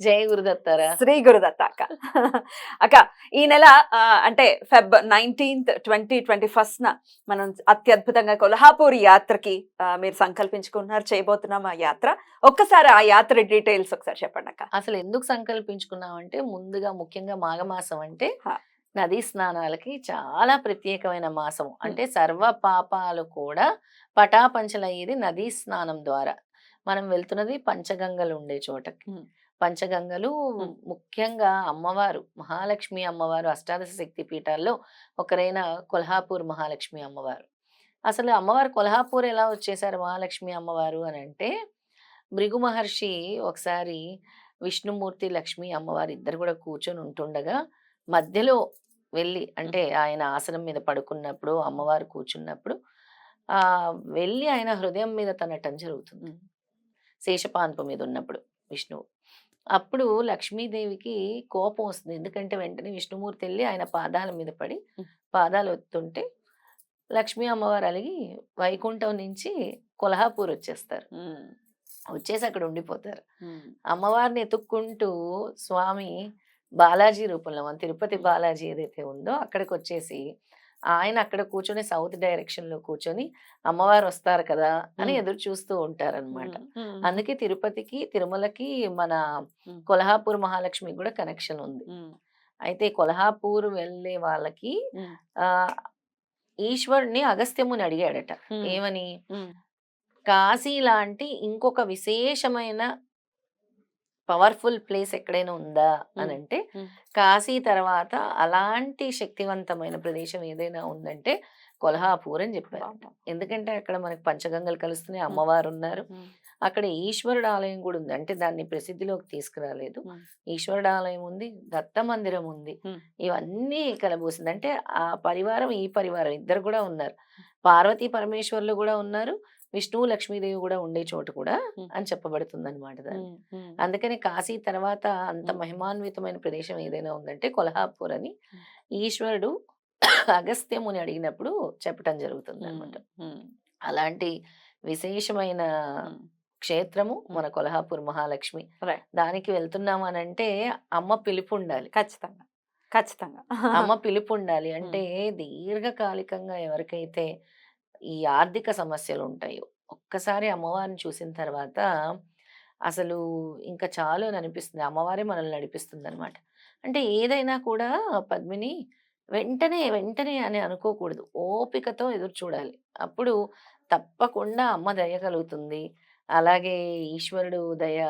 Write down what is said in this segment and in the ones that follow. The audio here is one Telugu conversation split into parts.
జయ గురుదత్తారా శ్రీ గురుదత్త అక్క. అక్క ఈ నెల అంటే Feb nineteenth twenty twenty first న మనం అత్యద్భుతంగా కొల్హాపూర్ యాత్రకి మీరు సంకల్పించుకున్నారు చేయబోతున్నాం ఆ యాత్ర. ఒక్కసారి ఆ యాత్ర డీటెయిల్స్ ఒకసారి చెప్పండి అక్క. అసలు ఎందుకు సంకల్పించుకున్నాం అంటే ముందుగా ముఖ్యంగా మాఘమాసం అంటే. నదీ స్నానాలకి చాలా ప్రత్యేకమైన మాసం అంటే సర్వ పాపాలు కూడా పటాపంచలయ్యేది నదీ స్నానం ద్వారా. మనం వెళ్తున్నది పంచగంగలు ఉండే చోటకి. పంచగంగలు. ముఖ్యంగా అమ్మవారు మహాలక్ష్మి అమ్మవారు అష్టాదశ శక్తి పీఠాల్లో ఒకరైన కొల్హాపూర్ మహాలక్ష్మి అమ్మవారు అసలు అమ్మవారు కొల్హాపూర్ ఎలా వచ్చేసారు మహాలక్ష్మి అమ్మవారు అని అంటే భృగు మహర్షి ఒకసారి విష్ణుమూర్తి లక్ష్మి అమ్మవారు ఇద్దరు కూడా కూర్చొని ఉంటుండగా మధ్యలో వెళ్ళి అంటే ఆయన ఆసనం మీద పడుకున్నప్పుడు అమ్మవారు కూర్చున్నప్పుడు ఆ వెళ్ళి ఆయన హృదయం మీద తనటం జరుగుతుంది. శేషపాన్పు మీద ఉన్నప్పుడు విష్ణువు అప్పుడు లక్ష్మీదేవికి కోపం వస్తుంది ఎందుకంటే వెంటనే విష్ణుమూర్తి వెళ్ళి ఆయన పాదాల మీద పడి. పాదాలు ఒత్తుంటే లక్ష్మీ అమ్మవారు అలిగి వైకుంఠం నుంచి కొల్హాపూర్ వచ్చేస్తారు. వచ్చేసి అక్కడ ఉండిపోతారు. అమ్మవారిని ఎత్తుక్కుంటూ స్వామి బాలాజీ రూపంలో మన తిరుపతి బాలాజీ ఏదైతే ఉందో అక్కడికి వచ్చేసి ఆయన అక్కడ కూర్చొని సౌత్ డైరెక్షన్లో కూర్చొని అమ్మవారు వస్తారు కదా అని. ఎదురు చూస్తూ ఉంటారన్నమాట ఉమ్. అందుకే తిరుపతికి తిరుమలకి మన. కొల్హాపూర్ మహాలక్ష్మి కూడా కనెక్షన్ ఉంది. అయితే కొల్హాపూర్ వెళ్ళే వాళ్ళకి. ఆ ఈశ్వరుని అగస్త్యముని అడిగాడట. ఏమని. కాశీ లాంటి ఇంకొక విశేషమైన పవర్ఫుల్ ప్లేస్ ఎక్కడైనా ఉందా అని. అంటే. కాశీ తర్వాత అలాంటి శక్తివంతమైన ప్రదేశం ఏదైనా ఉందంటే కొల్హాపూర్ అని చెప్పారు పాపం. ఎందుకంటే అక్కడ మనకి పంచగంగలు కలుస్తున్నాయి అమ్మవారు ఉన్నారు. అక్కడ ఈశ్వరుడు ఆలయం కూడా ఉంది అంటే దాన్ని ప్రసిద్ధిలోకి తీసుకురాలేదు. ఈశ్వరుడు ఆలయం ఉంది దత్త మందిరం ఉంది. ఇవన్నీ కలబోసింది అంటే ఆ పరివారం ఈ పరివారం ఇద్దరు కూడా ఉన్నారు పార్వతీ పరమేశ్వర్లు కూడా ఉన్నారు విష్ణువు లక్ష్మీదేవి కూడా ఉండే చోటు కూడా. అని చెప్పబడుతుంది అనమాట దాన్ని. అందుకని కాశీ తర్వాత అంత. మహిమాన్వితమైన ప్రదేశం ఏదైనా ఉందంటే కొల్హాపూర్ అని. ఈశ్వరుడు అగస్త్యముని అడిగినప్పుడు చెప్పటం జరుగుతుంది అనమాట. అలాంటి విశేషమైన. క్షేత్రము మన కొల్హాపూర్ మహాలక్ష్మి. దానికి వెళ్తున్నాం అని అంటే అమ్మ పిలుపు ఉండాలి ఖచ్చితంగా ఖచ్చితంగా అమ్మ పిలుపు ఉండాలి అంటే దీర్ఘకాలికంగా ఎవరికైతే ఈ ఆర్థిక సమస్యలు ఉంటాయో ఒక్కసారి అమ్మవారిని చూసిన తర్వాత అసలు ఇంకా చాలు అని అనిపిస్తుంది. అమ్మవారే మనల్ని నడిపిస్తుంది అనమాట అంటే ఏదైనా కూడా పద్మిని వెంటనే వెంటనే అని అనుకోకూడదు. ఓపికతో ఎదురు చూడాలి. అప్పుడు తప్పకుండా అమ్మ దయ కలుగుతుంది. అలాగే ఈశ్వరుడు దయ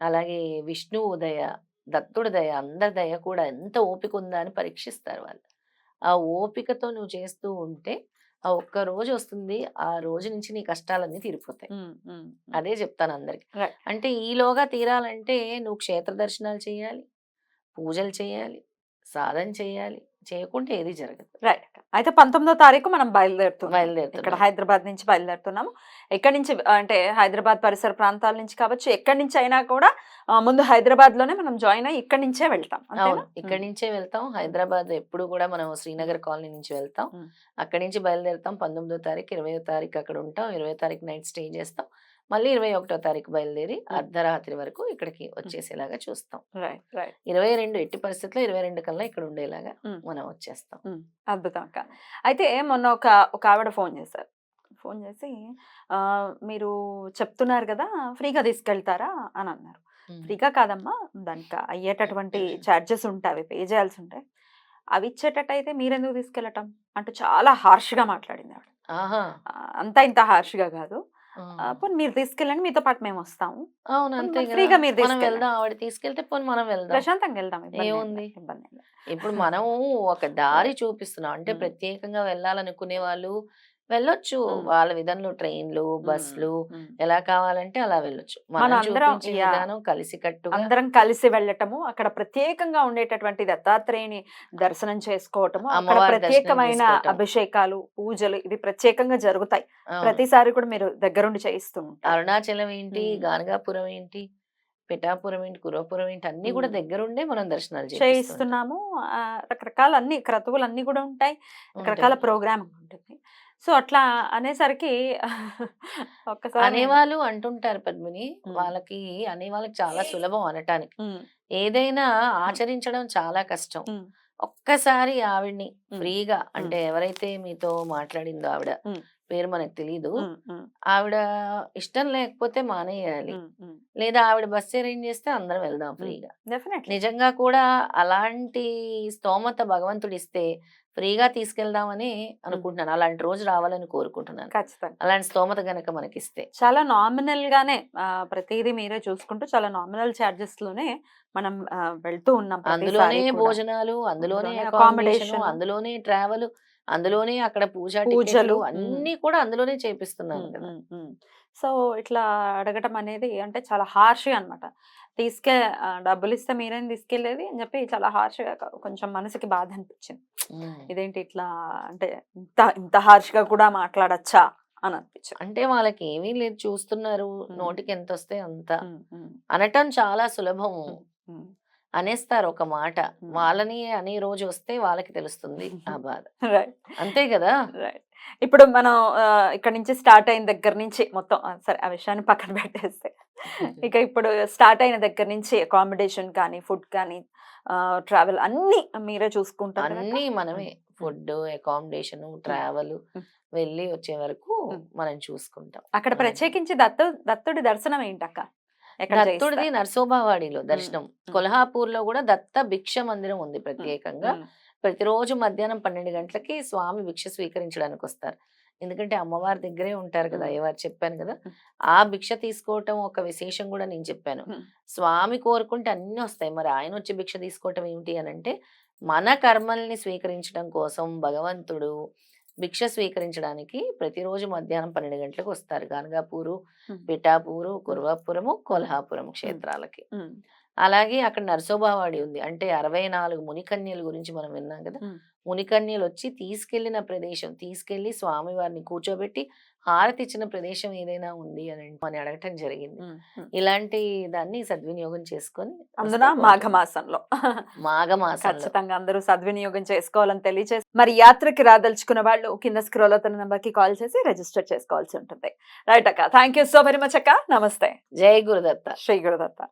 అలాగే విష్ణువు దయ దత్తుడు దయ అందరి దయ కూడా ఎంత ఓపిక ఉందా అని పరీక్షిస్తారు వాళ్ళు. ఆ ఓపికతో నువ్వు చేస్తూ ఉంటే ఆ ఒక్క రోజు వస్తుంది. ఆ రోజు నుంచి నీ కష్టాలన్నీ తీరిపోతాయి. అదే చెప్తాను అందరికి. అంటే ఈలోగా తీరాలంటే నువ్వు క్షేత్ర దర్శనాలు చేయాలి పూజలు చేయాలి సాధన చేయాలి చేయకుంటే ఏది జరగదు. రైట్. అయితే పంతొమ్మిదో తారీఖు మనం బయలుదేరుతున్నాం. ఇక్కడ బయలుదేరుతున్నాం. హైదరాబాద్ నుంచి బయలుదేరుతున్నాము. ఎక్కడి నుంచి అంటే హైదరాబాద్ పరిసర ప్రాంతాల నుంచి కావచ్చు ఎక్కడి నుంచి అయినా కూడా ముందు హైదరాబాద్లోనే మనం జాయిన్ అయ్యి ఇక్కడి నుంచే వెళ్తాం? అవును. ఇక్కడి నుంచే వెళ్తాం. హైదరాబాద్ ఎప్పుడు కూడా మనం శ్రీనగర్ కాలనీ నుంచి వెళ్తాం. అక్కడి నుంచి బయలుదేరుతాం. పంతొమ్మిదో తారీఖు ఇరవయో తారీఖు అక్కడ ఉంటాం. ఇరవై తారీఖు నైట్ స్టే చేస్తాం. మళ్ళీ ఇరవై ఒకటో తారీఖు బయలుదేరి అర్ధరాత్రి వరకు ఇక్కడికి వచ్చేసేలాగా చూస్తాం. ఇరవై రెండు ఎట్టి పరిస్థితుల్లో ఇరవై రెండు కల్లా ఇక్కడ ఉండేలాగా. మనం వచ్చేస్తాం. అద్భుతం అక్క. అయితే మొన్న ఒక ఒక ఆవిడ ఫోన్ చేశారు. ఫోన్ చేసి మీరు చెప్తున్నారు కదా ఫ్రీగా తీసుకెళ్తారా? అని అన్నారు. ఫ్రీగా కాదమ్మా దానికి అయ్యేటటువంటి ఛార్జెస్ ఉంటాయి అవి పే చేయాల్సి ఉంటాయి. అవి ఇచ్చేటట్టు అయితే మీరెందుకు తీసుకెళ్ళటం? అంటూ చాలా హార్ష్గా మాట్లాడింది ఆవిడ. అంతా ఇంత హార్ష్గా కాదు. పోనీ మీరు తీసుకెళ్ళండి మీతో పాటు మేము వస్తాము అవును అంతే. ఫ్రీగా మీరు. వెళ్దాం ఆవిడ తీసుకెళ్తే పోనీ మనం వెళ్దాం ప్రశాంతంగా వెళ్దాం ఏముంది? ఇబ్బంది. ఇప్పుడు మనం ఒక దారి చూపిస్తున్నాం అంటే. ప్రత్యేకంగా వెళ్ళాలనుకునే వాళ్ళు వెళ్ళొచ్చు. వాళ్ళ విధంలో ట్రైన్లు బస్సులు. ఎలా కావాలంటే అలా వెళ్ళొచ్చు మనం. విధానం కలిసి కట్టుగా అందరం కలిసి వెళ్ళటము అక్కడ ప్రత్యేకంగా ఉండేటటువంటి దత్తాత్రేయుని దర్శనం చేసుకోవటము అక్కడ ప్రత్యేకమైన. అభిషేకాలు పూజలు ఇవి ప్రత్యేకంగా జరుగుతాయి. ప్రతిసారి కూడా మీరు దగ్గరుండి చేయిస్తూ అరుణాచలం ఏంటి. గానగాపురం ఏంటి పిఠాపురం ఏంటి కురపురం ఏంటి అన్ని కూడా. దగ్గరుండే మనం దర్శనాలు చేయిస్తున్నాం చేయిస్తున్నాము ఆ, రకరకాల అన్ని క్రతువులు అన్ని కూడా ఉంటాయి రకరకాల ప్రోగ్రామ్ ఉంటుంది సో అట్లా అనేసరికి ఒక్కసారి అనేవాళ్ళు అంటుంటారు పద్మిని. వాళ్ళకి అనే వాళ్ళకి చాలా సులభం అనటానికి. ఏదైనా ఆచరించడం చాలా కష్టం. ఒక్కసారి ఆవిడ్ని. ఫ్రీగా అంటే ఎవరైతే మీతో మాట్లాడిందో ఆవిడ. పేరు మనకు ఉమ్, ఆవిడ ఇష్టం లేకపోతే మానేయాలి. లేదా ఆవిడ బస్ అరేంజ్ చేస్తే అందరం వెళ్దాం ఫ్రీగా. నిజంగా కూడా అలాంటి స్తోమత భగవంతుడు ఇస్తే ఫ్రీగా తీసుకెళ్దామని అనుకుంటున్నాను. అలాంటి రోజు రావాలని కోరుకుంటున్నాను. ఖచ్చితంగా. అలాంటి స్తోమత గనక మనకిస్తే. చాలా నామినల్ గానే ప్రతిదీ మీరే చూసుకుంటూ చాలా నామినల్ చార్జెస్లోనే మనం వెళ్తూ ఉన్నాం అందులోనే. భోజనాలు అందులోనే అకామిడేషన్. అందులోనే ట్రావెల్ అందులోనే అక్కడ పూజా పూజలు. అన్ని కూడా అందులోనే చేపిస్తున్నాను కదా. సో ఇట్లా అడగటం అనేది అంటే చాలా హార్ష్ అన్నమాట. తీసుకె డబ్బులు ఇస్తే మీరేం తీసుకెళ్ళేది అని చెప్పి చాలా harsh గా కొంచెం మనసుకి బాధ అనిపించింది. ఇదేంటి ఇట్లా అంటే ఇంత ఇంత harsh గా కూడా మాట్లాడచ్చా? అని అనిపించింది. అంటే వాళ్ళకి ఏమీ లేదు చూస్తున్నారు. నోటికి ఎంత వస్తే అంత అనటం చాలా సులభం. అనేస్తారు ఒక మాట. వాళ్ళని అనే రోజు వస్తే వాళ్ళకి తెలుస్తుంది ఆ బాధ. రైట్. అంతే కదా? ఇప్పుడు మనం ఇక్కడ నుంచి స్టార్ట్ అయిన దగ్గర నుంచి మొత్తం సరే ఆ విషయాన్ని పక్కన పెట్టేస్తే. ఇక ఇప్పుడు స్టార్ట్ అయిన దగ్గర నుంచి అకామిడేషన్ కానీ ఫుడ్ కానీ ట్రావెల్ అన్ని మీరే చూసుకుంటారు? అన్ని మనమే. Food accommodation travel. వెళ్ళి వచ్చే వరకు. మనం చూసుకుంటాం. అక్కడ. ప్రత్యేకించి దత్తు దత్తుడి దర్శనం ఏంటక్క? దత్తుడిది చేయిస్తారు? నర్సోబావాడిలో దర్శనం. కొల్హాపూర్లో కూడా దత్త భిక్ష మందిరం ఉంది ప్రత్యేకంగా ప్రతిరోజు మధ్యాహ్నం పన్నెండు గంటలకి స్వామి భిక్ష స్వీకరించడానికి వస్తారు ఎందుకంటే అమ్మవారి దగ్గరే ఉంటారు కదా. అయ్యవారు చెప్పాను కదా. ఆ భిక్ష తీసుకోవటం ఒక విశేషం కూడా నేను చెప్పాను. స్వామి కోరుకుంటే అన్ని వస్తాయి మరి ఆయన వచ్చి భిక్ష తీసుకోవటం ఏమిటి అని అంటే మన కర్మల్ని స్వీకరించడం కోసం భగవంతుడు భిక్ష స్వీకరించడానికి ప్రతిరోజు మధ్యాహ్నం పన్నెండు గంటలకు వస్తారు. గానగాపూరు. పిఠాపూరు కుర్వాపురము కొల్హాపురం క్షేత్రాలకి. అలాగే అక్కడ నరసోబావాడి ఉంది. అంటే అరవై నాలుగు మునికన్యల గురించి మనం విన్నాం కదా. మునికన్యలు వచ్చి తీసుకెళ్ళిన ప్రదేశం తీసుకెళ్ళి స్వామి వారిని కూర్చోబెట్టి హారతి ఇచ్చిన ప్రదేశం ఏదైనా ఉంది అని అని అడగటం జరిగింది. ఇలాంటి దాన్ని సద్వినియోగం చేసుకొని అందున మాఘమాసంలో? మాఘమాసంలో. ఖచ్చితంగా అందరూ సద్వినియోగం చేసుకోవాలని తెలియజేసి మరి యాత్రకి రాదలుచుకున్న వాళ్ళు కింద స్క్రోల్ అవుతున్న నెంబర్కి కాల్ చేసి రిజిస్టర్ చేసుకోవాల్సి ఉంటుంది. రైట్ అక్క thank you so very much అక్క. నమస్తే. జై గురుదత్త. శ్రీ గురుదత్త.